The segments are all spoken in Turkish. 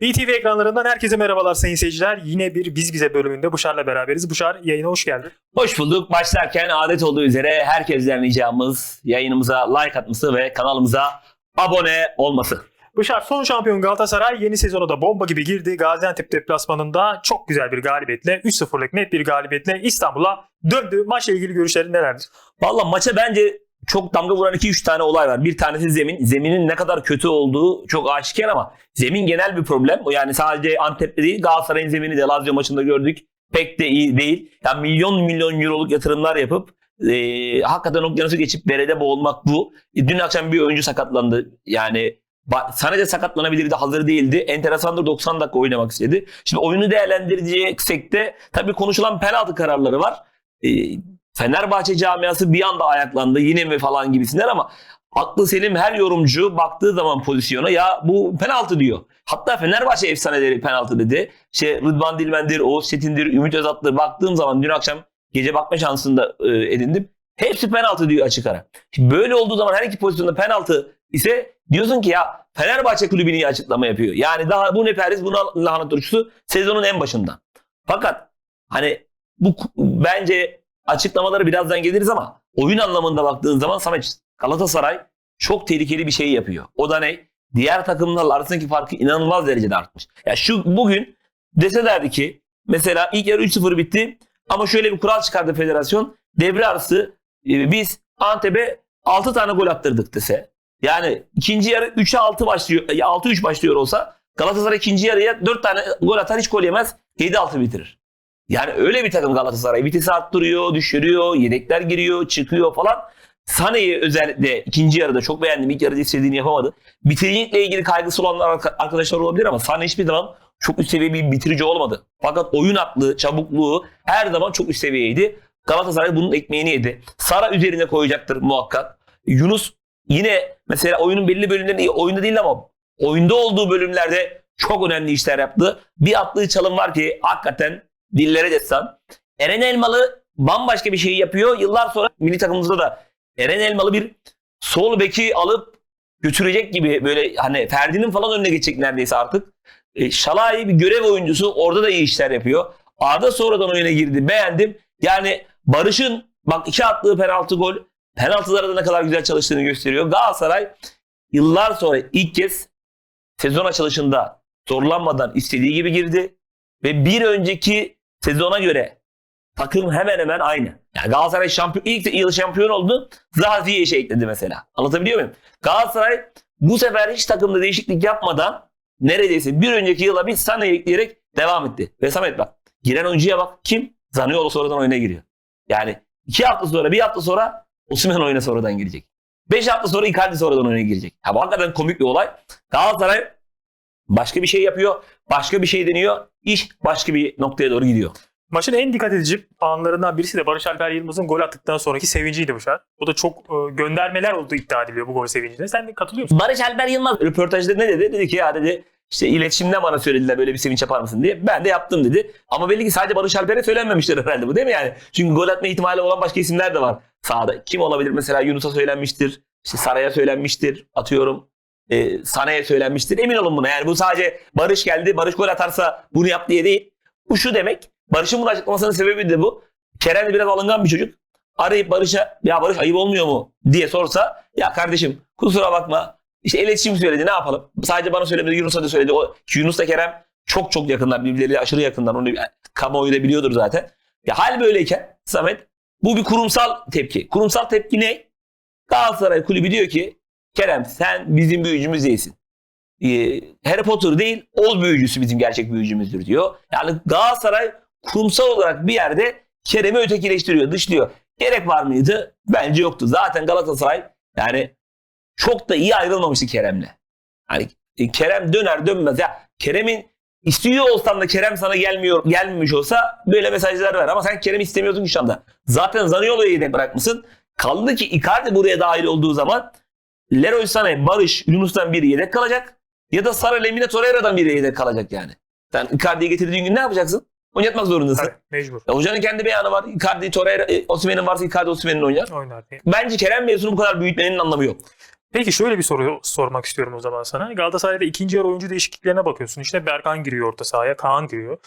BTV ekranlarından herkese merhabalar sayın seyirciler. Yine bir Biz Bize bölümünde Buşar'la beraberiz. Buşar yayına hoş geldin. Hoş bulduk. Başlarken adet olduğu üzere herkesten ricamız yayınımıza like atması ve kanalımıza abone olması. Buşar son şampiyon Galatasaray yeni sezona da bomba gibi girdi. Gaziantep deplasmanında çok güzel bir galibiyetle 3-0'lık net bir galibiyetle İstanbul'a döndü. Maçla ilgili görüşlerin nelerdir? Valla maça bence çok damga vuran 2-3 tane olay var. Bir tanesi zemin. Zeminin ne kadar kötü olduğu çok aşikar ama zemin genel bir problem. Yani sadece Antep'te değil Galatasaray'ın zemini de Lazio maçında gördük. Pek de iyi değil. Yani milyon milyon euroluk yatırımlar yapıp e, hakikaten okyanusu geçip berede boğulmak bu. E, dün akşam bir oyuncu sakatlandı. Yani sadece sakatlanabilirdi hazır değildi. Enteresandır 90 dakika oynamak istedi. Şimdi oyunu değerlendireceksek de tabii konuşulan penaltı kararları var. E, Fenerbahçe camiası bir anda ayaklandı yine mi falan gibisinden ama aklı selim her yorumcu baktığı zaman pozisyona ya bu penaltı diyor. Hatta Fenerbahçe efsaneleri penaltı dedi. Şey Rıdvan Dilmendir, Oğuz Çetin'dir, Ümit Özat'tır baktığım zaman dün akşam gece bakma şansını da e, edindim. Hepsi penaltı diyor açık ara. Şimdi böyle olduğu zaman her iki pozisyonda penaltı ise diyorsun ki ya Fenerbahçe kulübü niye açıklama yapıyor? Yani daha bu ne periz bu ne lanet turşusu sezonun en başında. Fakat hani bu bence açıklamaları birazdan geliriz ama oyun anlamında baktığın zaman Samet Galatasaray çok tehlikeli bir şey yapıyor. O da ne? Diğer takımlarla arasındaki farkı inanılmaz derecede artmış. Ya şu bugün deselerdi ki mesela ilk yarı 3-0 bitti ama şöyle bir kural çıkardı federasyon. Devre arası e, biz Antep'e 6 tane gol attırdık dese. Yani ikinci yarı 3'e 6 başlıyor, 6-3 başlıyor olsa Galatasaray ikinci yarıya 4 tane gol atar hiç gol yemez 7-6 bitirir. Yani öyle bir takım Galatasaray. Vitesi arttırıyor, düşürüyor, yedekler giriyor, çıkıyor falan. Sane'yi özellikle ikinci yarıda çok beğendim. İlk yarıda istediğini yapamadı. Bitiricilikle ilgili kaygısı arka- arkadaşlar olabilir ama Sane hiçbir zaman çok üst seviye bir bitirici olmadı. Fakat oyun aklı, çabukluğu her zaman çok üst seviyeydi. Galatasaray bunun ekmeğini yedi. Sara üzerine koyacaktır muhakkak. Yunus yine mesela oyunun belli bölümlerinde oyunda değil ama oyunda olduğu bölümlerde çok önemli işler yaptı. Bir attığı çalım var ki hakikaten dillere destan. Eren Elmalı bambaşka bir şey yapıyor. Yıllar sonra milli takımımızda da Eren Elmalı bir sol beki alıp götürecek gibi böyle hani Ferdi'nin falan önüne geçecek neredeyse artık. E, Şalai bir görev oyuncusu orada da iyi işler yapıyor. Arda sonradan oyuna girdi. Beğendim. Yani Barış'ın bak iki attığı penaltı gol penaltılarda da ne kadar güzel çalıştığını gösteriyor. Galatasaray yıllar sonra ilk kez sezon açılışında zorlanmadan istediği gibi girdi. Ve bir önceki sezona göre takım hemen hemen aynı. Yani Galatasaray şampiyon, ilk yıl şampiyon oldu. Zaha Ziyech'i ekledi mesela. Anlatabiliyor muyum? Galatasaray bu sefer hiç takımda değişiklik yapmadan neredeyse bir önceki yıla bir Sane'yi ekleyerek devam etti. Ve Samet bak giren oyuncuya bak kim? Zaniolo sonradan oyuna giriyor. Yani iki hafta sonra bir hafta sonra Osimhen oyuna sonradan girecek. Beş hafta sonra Icardi sonradan oyuna girecek. Ha, bu hakikaten komik bir olay. Galatasaray başka bir şey yapıyor. Başka bir şey deniyor. İş başka bir noktaya doğru gidiyor. Maçın en dikkat edici anlarından birisi de Barış Alper Yılmaz'ın gol attıktan sonraki sevinciydi. Bu da çok e, göndermeler olduğu iddia ediliyor bu gol sevincine. Sen de katılıyor musun? Barış Alper Yılmaz röportajda ne dedi? Dedi ki ya dedi işte iletişimde bana söylediler böyle bir sevinç yapar mısın diye. Ben de yaptım dedi. Ama belli ki sadece Barış Alper'e söylenmemiştir herhalde bu değil mi yani? Çünkü gol atma ihtimali olan başka isimler de var sahada. Kim olabilir? Mesela Yunus'a söylenmiştir. İşte Saray'a söylenmiştir. Atıyorum. E, Sane'ye söylenmiştir. Emin olun buna. Yani bu sadece Barış geldi. Barış gol atarsa bunu yap diye değil. Bu şu demek. Barış'ın bunu açıklamasının sebebi de bu. Kerem de biraz alıngan bir çocuk. Arayıp Barış'a ya Barış ayıp olmuyor mu diye sorsa ya kardeşim kusura bakma işte iletişim söyledi ne yapalım? Sadece bana söylemedi Yunus'a da söyledi. O, Yunus'la Kerem çok çok yakınlar birbirleriyle aşırı yakınlar. Onu kamuoyu da biliyordur zaten. Ya hal böyleyken Samet bu bir kurumsal tepki. Kurumsal tepki ne? Galatasaray kulübü diyor ki Kerem sen bizim büyücümüz değilsin. Ee, Harry Potter değil Oğuz büyücüsü bizim gerçek büyücümüzdür diyor. Yani Galatasaray kurumsal olarak bir yerde Kerem'i ötekileştiriyor, dışlıyor. Gerek var mıydı? Bence yoktu. Zaten Galatasaray yani çok da iyi ayrılmamıştı Kerem'le. Hani e, Kerem döner dönmez. Ya Kerem'in istiyor olsan da Kerem sana gelmiyor, gelmemiş olsa böyle mesajlar ver. Ama sen Kerem istemiyorsun ki şu anda. Zaten Zaniolo'yu yedek bırakmışsın. Kaldı ki Icardi buraya dahil olduğu zaman Leroy Sané, Barış, Yunus'tan biri yedek kalacak. Ya da Sara Lemine Torreira'dan biri yedek kalacak yani. Sen Icardi'yi getirdiğin gün ne yapacaksın? Oynatmak zorundasın. Tabii, mecbur. Ya hocanın kendi beyanı var. Icardi, Torreira, e, Osimhen'in varsa Icardi, Osimhen'in oynar. Oynar. Bence Kerem mevzunu bu kadar büyütmenin anlamı yok. Peki şöyle bir soru sormak istiyorum o zaman sana. Galatasaray'da ikinci yarı oyuncu değişikliklerine bakıyorsun. İşte Berkan giriyor orta sahaya, Kaan giriyor.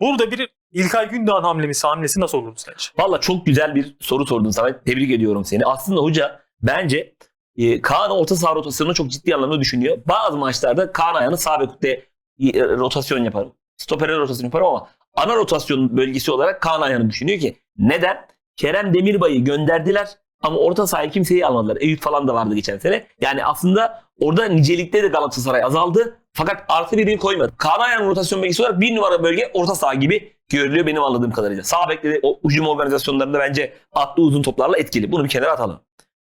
Burada bir İlkay Gündoğan hamlesi, hamlesi nasıl olurdu sence? Valla çok güzel bir soru sordun Samet. Tebrik ediyorum seni. Aslında hoca bence e, Kaan orta saha rotasyonunu çok ciddi anlamda düşünüyor. Bazı maçlarda Kaan ayağını sağ bekte e, rotasyon yaparım. Stopere rotasyon yaparım ama ana rotasyon bölgesi olarak Kaan ayağını düşünüyor ki neden? Kerem Demirbay'ı gönderdiler ama orta sahaya kimseyi almadılar. Eyüp falan da vardı geçen sene. Yani aslında orada nicelikte de Galatasaray azaldı. Fakat artı birini koymadı. Kaan ayağının rotasyon bölgesi olarak bir numara bölge orta saha gibi görülüyor benim anladığım kadarıyla. Sağ bekte de o hücum organizasyonlarında bence attığı uzun toplarla etkili. Bunu bir kenara atalım.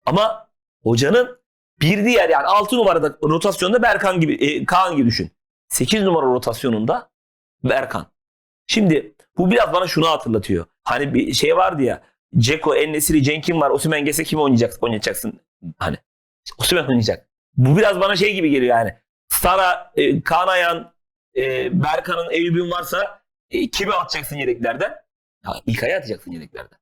Ama hocanın bir diğer yani 6 numarada rotasyonda Berkan gibi, e, Kaan gibi düşün. 8 numara rotasyonunda Berkan. Şimdi bu biraz bana şunu hatırlatıyor. Hani bir şey vardı ya. Ceko, Ennesiri, Cenk'in var. Osimhen gelse kim oynayacak, oynayacaksın? Hani Osimhen oynayacak. Bu biraz bana şey gibi geliyor yani. Sara, e, Kaan Ayhan, e, Berkan'ın, Eyüp'ün varsa e, kimi atacaksın yedeklerden? Ya, İlkay'ı atacaksın yedeklerden.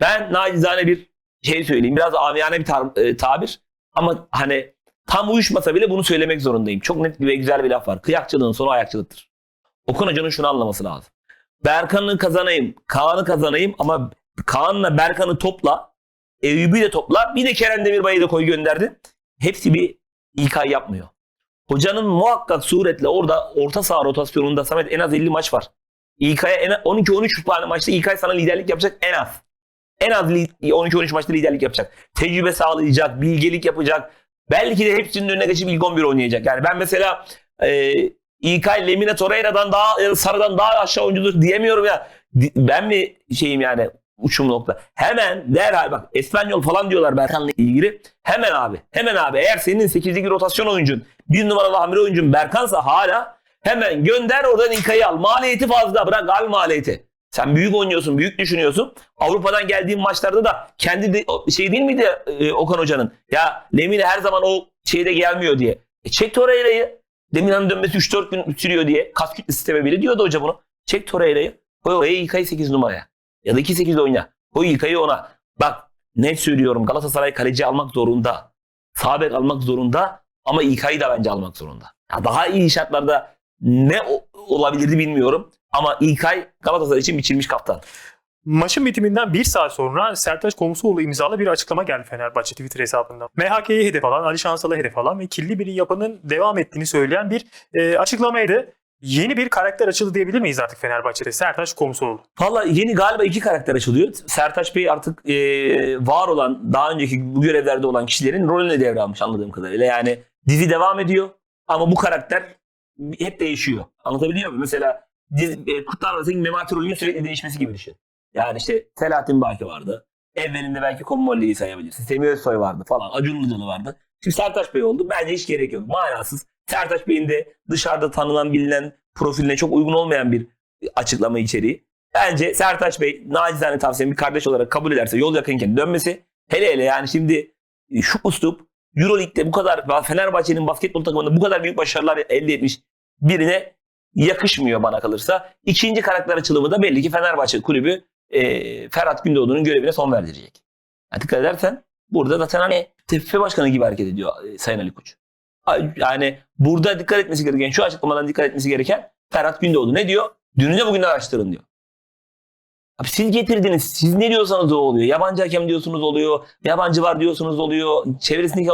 Ben nacizane bir şey söyleyeyim. Biraz amiyane bir tar- e, tabir. Ama hani tam uyuşmasa bile bunu söylemek zorundayım. Çok net ve güzel bir laf var. Kıyakçılığın sonu ayakçılıktır. Okan Hoca'nın şunu anlaması lazım. Berkan'ı kazanayım, Kaan'ı kazanayım ama Kaan'la Berkan'ı topla, Eyüp'ü de topla, bir de Kerem Demirbay'ı da koy gönderdi. Hepsi bir İlkay yapmıyor. Hocanın muhakkak suretle orada orta saha rotasyonunda Samet en az 50 maç var. İlkay'a en 12-13 tane maçta İlkay sana liderlik yapacak en az. En az li- 12-13 maçta liderlik yapacak. Tecrübe sağlayacak, bilgelik yapacak. Belki de hepsinin önüne geçip ilk 11 oynayacak. Yani ben mesela e, İlkay Lemine Torreira'dan daha e, Sarı'dan daha aşağı oyuncudur diyemiyorum ya. Ben mi şeyim yani uçum nokta. Hemen derhal bak Espanyol falan diyorlar Berkan'la ilgili. Hemen abi. Hemen abi. Eğer senin 8'deki rotasyon oyuncun bir numaralı hamle oyuncun Berkan'sa hala hemen gönder oradan İlkay'ı al. Maliyeti fazla bırak al maliyeti. Sen büyük oynuyorsun, büyük düşünüyorsun. Avrupa'dan geldiğin maçlarda da kendi de, şey değil miydi e, Okan Hoca'nın? Ya Lemine her zaman o şeyde gelmiyor diye. E, çek Torreira'yı. Demirhan'ın dönmesi 3-4 gün sürüyor diye. Kas kütle sistemi bile diyordu hoca bunu. Çek Torreira'yı. Koy oraya İlkay'ı 8 numaraya. Ya da 2-8 oyna. Koy İlkay'ı ona. Bak net söylüyorum Galatasaray kaleci almak zorunda. Sağ bek almak zorunda ama İlkay'ı da bence almak zorunda. Ya daha iyi şartlarda ne olabilirdi bilmiyorum. Ama İlkay Galatasaray için biçilmiş kaptan. Maçın bitiminden bir saat sonra Sertaç Komsoğlu imzalı bir açıklama geldi Fenerbahçe Twitter hesabından. MHK'yi hedef alan, Ali Şansal'ı hedef alan ve kirli bir yapının devam ettiğini söyleyen bir e, açıklamaydı. Yeni bir karakter açıldı diyebilir miyiz artık Fenerbahçe'de? Sertaç Komsoğlu. Valla yeni galiba iki karakter açılıyor. Sertaç Bey artık e, var olan, daha önceki bu görevlerde olan kişilerin rolünü devralmış anladığım kadarıyla. Yani dizi devam ediyor ama bu karakter hep değişiyor. Anlatabiliyor muyum? Mesela dizi, e, Kurtlar Vadisi'nin Memati rolünün sürekli değişmesi gibi düşün. Yani işte Selahattin Baki vardı. Evvelinde belki Komolli'yi sayabilirsin. Semih Özsoy vardı falan. Acun Ilıcalı vardı. Şimdi Sertaç Bey oldu. Bence hiç gerek yok. Manasız. Sertaç Bey'in de dışarıda tanınan bilinen profiline çok uygun olmayan bir açıklama içeriği. Bence Sertaç Bey nacizane tavsiyem bir kardeş olarak kabul ederse yol yakınken dönmesi. Hele hele yani şimdi şu uslup Euroleague'de bu kadar Fenerbahçe'nin basketbol takımında bu kadar büyük başarılar elde etmiş birine yakışmıyor bana kalırsa. İkinci karakter açılımı da belli ki Fenerbahçe kulübü e, Ferhat Gündoğdu'nun görevine son verdirecek. Yani dikkat edersen burada zaten hani TFF başkanı gibi hareket ediyor e, Sayın Ali Koç. Yani burada dikkat etmesi gereken, şu açıklamadan dikkat etmesi gereken Ferhat Gündoğdu ne diyor? Dününü bugün araştırın diyor. Abi siz getirdiniz. Siz ne diyorsanız o oluyor. Yabancı hakem diyorsunuz oluyor. Yabancı var diyorsunuz oluyor. Çevresindeki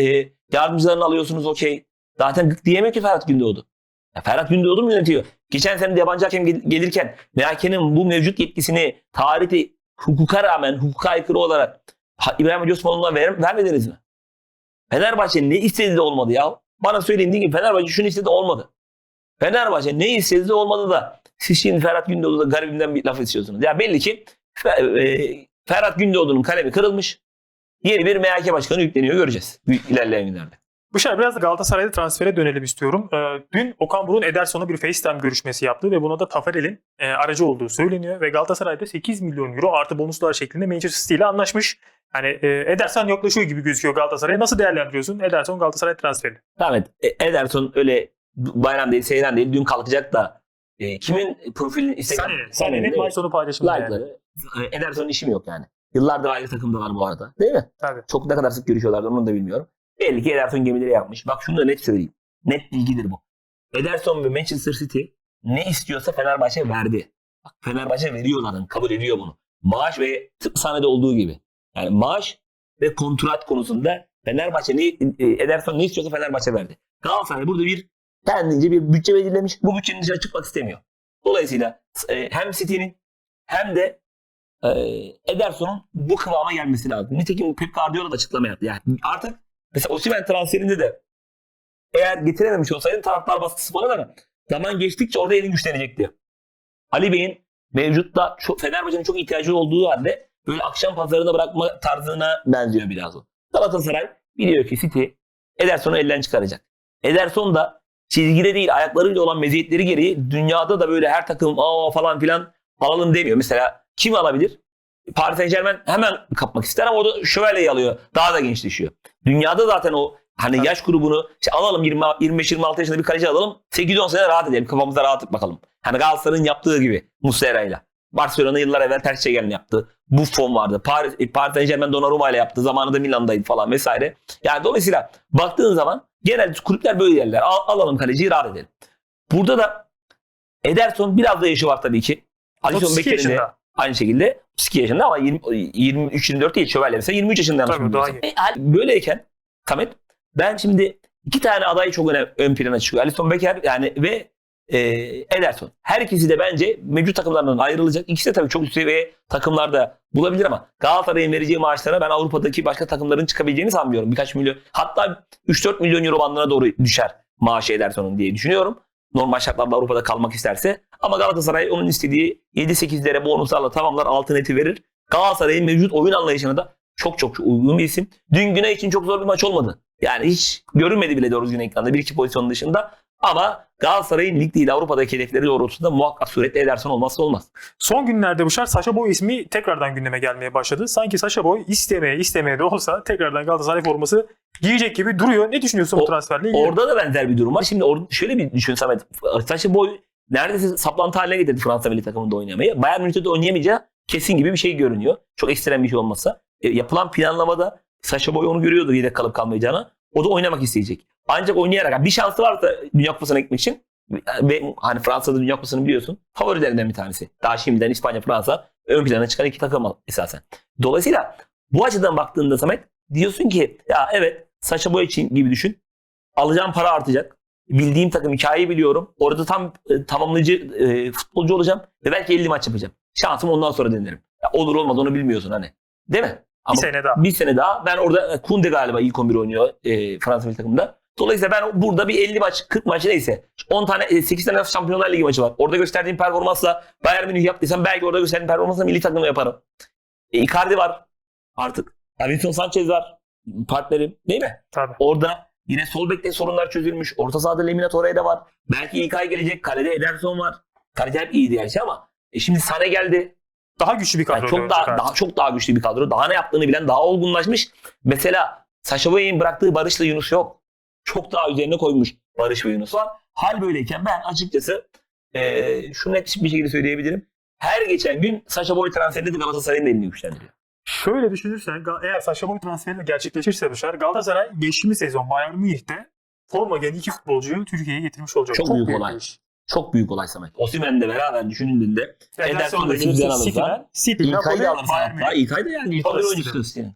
e, yardımcılarını alıyorsunuz okey. Zaten gık diyemiyor ki Ferhat Gündoğdu. Ya Ferhat Gündoğdu mu yönetiyor? Geçen sene de yabancı hakem gel- gelirken MHK'nin bu mevcut yetkisini tarihte hukuka rağmen hukuka aykırı olarak İbrahim Hacı Osmanoğlu'na ver, vermediniz mi? Fenerbahçe ne istedi de olmadı ya. Bana söyleyin deyin ki Fenerbahçe şunu istedi olmadı. Fenerbahçe ne istedi de olmadı da siz şimdi Ferhat Gündoğdu'da garibimden bir laf istiyorsunuz. Ya belli ki e, Ferhat Gündoğdu'nun kalemi kırılmış. Yeni bir MHK başkanı yükleniyor göreceğiz ilerleyen günlerde. Büşar biraz da Galatasaray'da transfere dönelim istiyorum. Ee, dün Okan Buruk'un Ederson'a bir FaceTime görüşmesi yaptı ve buna da Tafarel'in e, aracı olduğu söyleniyor ve Galatasaray'da 8 milyon euro artı bonuslar şeklinde Manchester City ile anlaşmış. Hani e, Ederson yaklaşıyor gibi gözüküyor Galatasaray'a. Nasıl değerlendiriyorsun Ederson Galatasaray transferini? Ahmet e, Ederson öyle bayram değil, seyran değil. Dün kalkacak da e, kimin profilini Instagram? Sane'nin. Maç sonu paylaşımı. Yani. Like'ları. E, Ederson'un işi mi yok yani? Yıllardır aynı takımdalar bu arada. Değil mi? Tabii. Çok ne kadar sık görüşüyorlardı onu da bilmiyorum. Belli ki Ederson gemileri yapmış. Bak şunu da net söyleyeyim. Net bilgidir bu. Ederson ve Manchester City ne istiyorsa Fenerbahçe verdi. Bak Fenerbahçe veriyor zaten. Kabul ediyor bunu. Maaş ve tıpkı sahnede olduğu gibi. Yani maaş ve kontrat konusunda Fenerbahçe ne, e, Ederson ne istiyorsa Fenerbahçe verdi. Galatasaray burada bir kendince bir bütçe belirlemiş. Bu bütçenin dışına çıkmak istemiyor. Dolayısıyla e, hem City'nin hem de e, Ederson'un bu kıvama gelmesi lazım. Nitekim Pep Guardiola da açıklama yaptı. Yani artık mesela Osimhen transferinde de eğer getirememiş olsaydı taraftar baskısı falan ama zaman geçtikçe orada elin güçlenecekti. Ali Bey'in mevcutta çok, Fenerbahçe'nin çok ihtiyacı olduğu halde böyle akşam pazarına bırakma tarzına benziyor biraz o. Galatasaray biliyor ki City Ederson'u elden çıkaracak. Ederson da çizgide değil ayaklarıyla olan meziyetleri gereği dünyada da böyle her takım aa falan filan alalım demiyor. Mesela kim alabilir? Paris Saint Germain hemen kapmak ister ama orada şövalyeyi alıyor. Daha da gençleşiyor. Dünyada zaten o hani yaş grubunu işte alalım 20 25-26 yaşında bir kaleci alalım. 8-10 sene rahat edelim. Kafamızda rahat bakalım. Hani Galatasaray'ın yaptığı gibi Muslera'yla. Barcelona yıllar evvel ters Şegen'le yaptı. Buffon vardı. Paris, e, Paris Saint Germain Donnarumma ile yaptı. Zamanında Milan'daydı falan vesaire. Yani dolayısıyla baktığın zaman genel kulüpler böyle yerler. Al, alalım kaleciyi rahat edelim. Burada da Ederson biraz da yaşı var tabii ki. Alisson 32 Becker'in de yaşında. aynı şekilde 32 yaşında ama 20, 23-24 değil. Şövalye mesela 23 yaşında yanlış Tabii, daha. E, böyleyken Samet ben şimdi iki tane aday çok öne, ön plana çıkıyor. Alisson Becker yani ve e, Ederson. Her ikisi de bence mevcut takımlardan ayrılacak. İkisi de tabii çok üst seviye takımlarda bulabilir ama Galatasaray'ın vereceği maaşlara ben Avrupa'daki başka takımların çıkabileceğini sanmıyorum. Birkaç milyon hatta 3-4 milyon euro bandına doğru düşer maaşı Ederson'un diye düşünüyorum. Normal şartlarda Avrupa'da kalmak isterse. Ama Galatasaray onun istediği 7-8'lere bonuslarla tamamlar altın eti verir. Galatasaray'ın mevcut oyun anlayışına da çok çok uygun bir isim. Dün Güney için çok zor bir maç olmadı. Yani hiç görünmedi bile doğru düzgün ekranda bir iki pozisyon dışında. Ama Galatasaray'ın lig değil Avrupa'daki hedefleri doğrultusunda muhakkak suretle Ederson olmazsa olmaz. Son günlerde Bışar Saşa Boy ismi tekrardan gündeme gelmeye başladı. Sanki Saşa Boy istemeye istemeye de olsa tekrardan Galatasaray forması giyecek gibi duruyor. Ne düşünüyorsun bu O- transferle ilgili? Orada da benzer bir durum var. Şimdi orada şöyle bir düşün Samet. Saşa Boy neredeyse saplantı haline getirdi Fransa milli takımında oynamayı. Bayern Münih'te de oynayamayacağı kesin gibi bir şey görünüyor. Çok ekstrem bir şey olmasa. E, yapılan planlamada Saşa Boy onu görüyordu yedek kalıp kalmayacağını. O da oynamak isteyecek. Ancak oynayarak bir şansı varsa Dünya Kupası'na gitmek için ve hani Fransa'da Dünya Kupası'nı biliyorsun favorilerinden bir tanesi. Daha şimdiden İspanya, Fransa ön plana çıkan iki takım esasen. Dolayısıyla bu açıdan baktığında Samet diyorsun ki ya evet Saşa Boy için gibi düşün. Alacağım para artacak. Bildiğim takım hikayeyi biliyorum. Orada tam e, tamamlayıcı e, futbolcu olacağım ve belki 50 maç yapacağım. Şansım ondan sonra denerim. Ya olur olmaz onu bilmiyorsun hani. Değil mi? bir sene daha. Bir sene daha. Ben orada Kunde galiba ilk 11 oynuyor e, Fransa milli takımında. Dolayısıyla ben burada bir 50 maç, 40 maç neyse 10 tane, e, 8 tane Şampiyonlar Ligi maçı var. Orada gösterdiğim performansla Bayern Münih yaptıysam belki orada gösterdiğim performansla milli takımda yaparım. E, Icardi var artık. Davinson Sanchez var. Partnerim değil mi? Tabii. Orada yine sol bekte sorunlar çözülmüş. Orta sahada Lemina Torreira var. Belki İlkay gelecek. Kalede Ederson var. Kaleci hep iyiydi yani ama e, şimdi Sane geldi. Daha güçlü bir kadro. Yani çok daha, daha çok daha güçlü bir kadro. Daha ne yaptığını bilen, daha olgunlaşmış. Mesela Boye'nin bıraktığı Barış'la Yunus yok. Çok daha üzerine koymuş Barış ve Yunus var. Hal böyleyken ben açıkçası eee şunu net bir şekilde söyleyebilirim. Her geçen gün Sasha Boy transferinde de Galatasaray'ın elini güçlendiriyor. Şöyle düşünürsen eğer Saşa Boy transferi gerçekleşirse Bışar Galatasaray geçtiğimiz sezon Bayern Münih'te forma giyen iki futbolcuyu Türkiye'ye getirmiş olacak. Çok büyük olay. bir iş. Çok büyük olay Samet. Osimhen'le beraber düşünüldüğünde Ederson da City'den alırsa, City'den, City'den İlkay da alırsa hatta. İlkay da yani ilk Alırsa favori City. oyuncusu yani.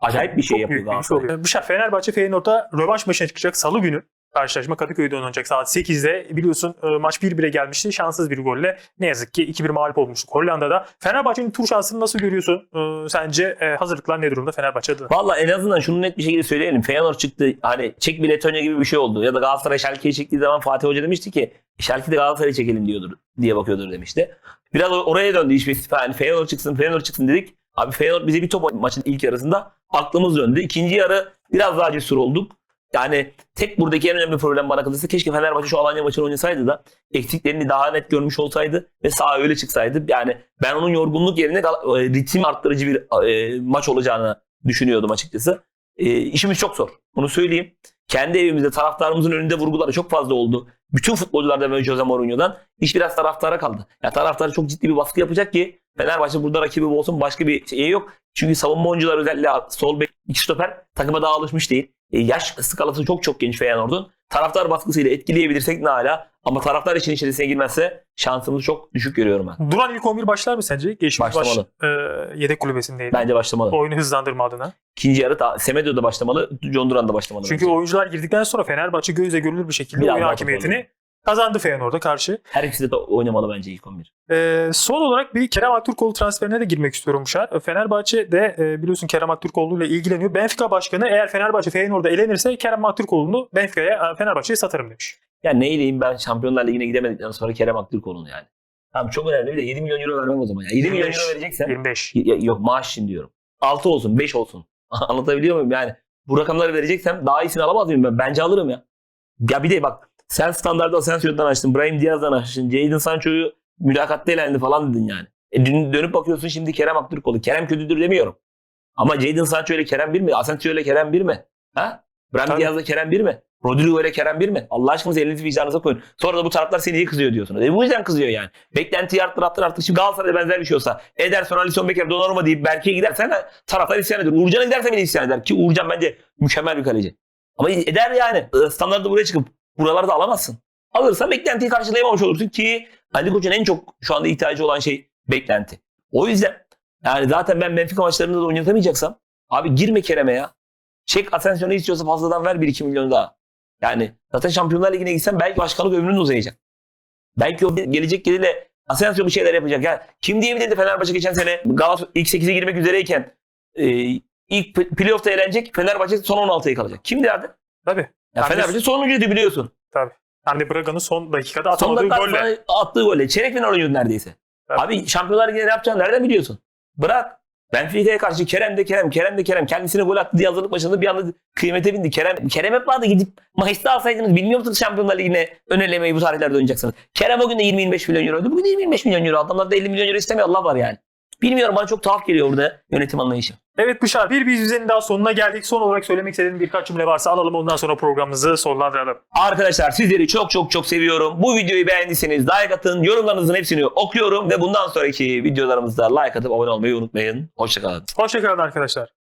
Acayip bir şey yapıyor büyük bir iş Galatasaray. oluyor. Bışar Fenerbahçe Feyenoord'a rövanş maçına çıkacak salı günü. Karşılaşma Kadıköy'de oynanacak saat 8'de. Biliyorsun e, maç 1-1'e gelmişti. Şanssız bir golle. Ne yazık ki 2-1 mağlup olmuştuk Hollanda'da. Fenerbahçe'nin tur şansını nasıl görüyorsun? E, Sence e, hazırlıklar ne durumda Fenerbahçe adına? Valla en azından şunu net bir şekilde söyleyelim. Feyenoord çıktı hani çek bir Letonya gibi bir şey oldu. Ya da Galatasaray Schalke'yi çektiği zaman Fatih Hoca demişti ki Schalke'de Galatasaray'ı çekelim diyordur diye bakıyordur demişti. Biraz or- oraya döndü iş. Yani Feyenoord çıksın Feyenoord çıksın dedik. Abi Feyenoord bize bir top maçın ilk yarısında aklımız döndü. İkinci yarı biraz daha cesur olduk. Yani tek buradaki en önemli problem bana kalırsa keşke Fenerbahçe şu Alanya maçını oynasaydı da eksiklerini daha net görmüş olsaydı ve sağa öyle çıksaydı. Yani ben onun yorgunluk yerine e, ritim arttırıcı bir e, maç olacağını düşünüyordum açıkçası. e, işimiz çok zor. Bunu söyleyeyim. Kendi evimizde taraftarımızın önünde vurguları çok fazla oldu. Bütün futbolculardan ve Jose Mourinho'dan iş biraz taraftara kaldı. Ya taraftar çok ciddi bir baskı yapacak ki Fenerbahçe burada rakibi olsun başka bir şey yok. Çünkü savunma oyuncuları özellikle sol bek, iki stoper takıma daha alışmış değil. E, yaş skalası çok çok geniş Feyenoord'un. Taraftar baskısıyla etkileyebilirsek ne hala. Ama taraftar için içerisine girmezse şansımızı çok düşük görüyorum ben. Duran ilk 11 başlar mı sence? Geçmiş Başlamalı. baş, e, yedek kulübesindeydi. Bence başlamalı. Oyunu hızlandırma adına. İkinci yarı ta, Semedo da başlamalı, John Duran da başlamalı. Çünkü bence. oyuncular girdikten sonra Fenerbahçe gözle görülür bir şekilde Biraz oyun hakimiyetini kazandı Feyenoord'a karşı. her ikisi de oynamalı bence ilk 11. Ee, son olarak bir Kerem Aktürkoğlu transferine de girmek istiyorum Buşar. Fenerbahçe de e, biliyorsun Kerem Aktürkoğlu ile ilgileniyor. Benfica başkanı eğer Fenerbahçe Feyenoord'a elenirse Kerem Aktürkoğlu'nu Benfica'ya e, Fenerbahçe'ye satarım demiş. Ya neyleyim ben Şampiyonlar Ligi'ne gidemedikten sonra Kerem Aktürkoğlu'nu yani. Tamam çok önemli bir de 7 milyon euro vermem o zaman. Ya. 7 milyon 25. euro vereceksen 25. Ya- yok maaş için diyorum. 6 olsun 5 olsun. Anlatabiliyor muyum yani? Bu rakamları vereceksem daha iyisini alamaz mıyım ben? Bence alırım ya. Ya bir de bak sen standardı Asensio'dan açtın. Brahim Diaz'dan açtın. Jadon Sancho'yu mülakatta elendi falan dedin yani. E dün dönüp bakıyorsun şimdi Kerem Aktürkoğlu. Kerem kötüdür demiyorum. Ama Jadon Sancho ile Kerem bir mi? Asensio ile Kerem bir mi? Ha? Brahim. Diaz'la Kerem bir mi? Rodrigo ile Kerem bir mi? Allah aşkınıza elinizi vicdanınıza koyun. Sonra da bu taraftar seni niye kızıyor diyorsunuz. E bu yüzden kızıyor yani. Beklentiyi arttır arttır arttır. Şimdi Galatasaray'da benzer bir şey olsa Ederson, Alisson Becker, Donnarumma deyip Berke'ye gidersen de taraftar isyan eder. Uğurcan'a giderse bile isyan eder. Ki Uğurcan bence mükemmel bir kaleci. Ama eder yani. E, Standartı buraya çıkıp buraları da alamazsın. Alırsa beklentiyi karşılayamamış olursun ki Ali Koç'un en çok şu anda ihtiyacı olan şey beklenti. O yüzden yani zaten ben Benfica maçlarında da oynatamayacaksam abi girme Kerem'e ya. Çek Asensio'nu istiyorsa fazladan ver 1-2 milyon daha. Yani zaten Şampiyonlar Ligi'ne gitsen belki başkanlık ömrün uzayacak. Belki o gelecek geliyle Asensio bir şeyler yapacak. Yani kim diyebilirdi Fenerbahçe geçen sene Galatasaray ilk 8'e girmek üzereyken e, ilk playoff'ta eğlenecek Fenerbahçe son 16'ya kalacak. Kim derdi? Tabii. Ya Yani Fenerbahçe sonuncuydu biliyorsun. Hem de Braga'nın son dakikada Son atamadığı dakika golle. sonra attığı golle. Çeyrek final oynuyordu neredeyse. Evet. Abi Şampiyonlar Ligi'ne ne yapacağını nereden biliyorsun? Bırak. Benfica'ya karşı Kerem de Kerem, Kerem de Kerem. Kendisine gol attı diye hazırlık maçında bir anda kıymete bindi. Kerem, Kerem hep vardı gidip Mayıs'ta alsaydınız bilmiyor musunuz Şampiyonlar Ligi'ne önelemeyi bu tarihlerde oynayacaksınız. Kerem o gün de 20-25 milyon euroydu. Bugün de 25 milyon euro. Adamlar da 50 milyon euro istemiyor. Allah var yani. Bilmiyorum bana çok tuhaf geliyor burada yönetim anlayışı. Evet Buşar bir biz düzenin daha sonuna geldik. Son olarak söylemek istediğin birkaç cümle varsa alalım ondan sonra programımızı sonlandıralım. Arkadaşlar sizleri çok çok çok seviyorum. Bu videoyu beğendiyseniz like atın. Yorumlarınızın hepsini okuyorum ve bundan sonraki videolarımızda like atıp abone olmayı unutmayın. Hoşçakalın. Hoşçakalın arkadaşlar.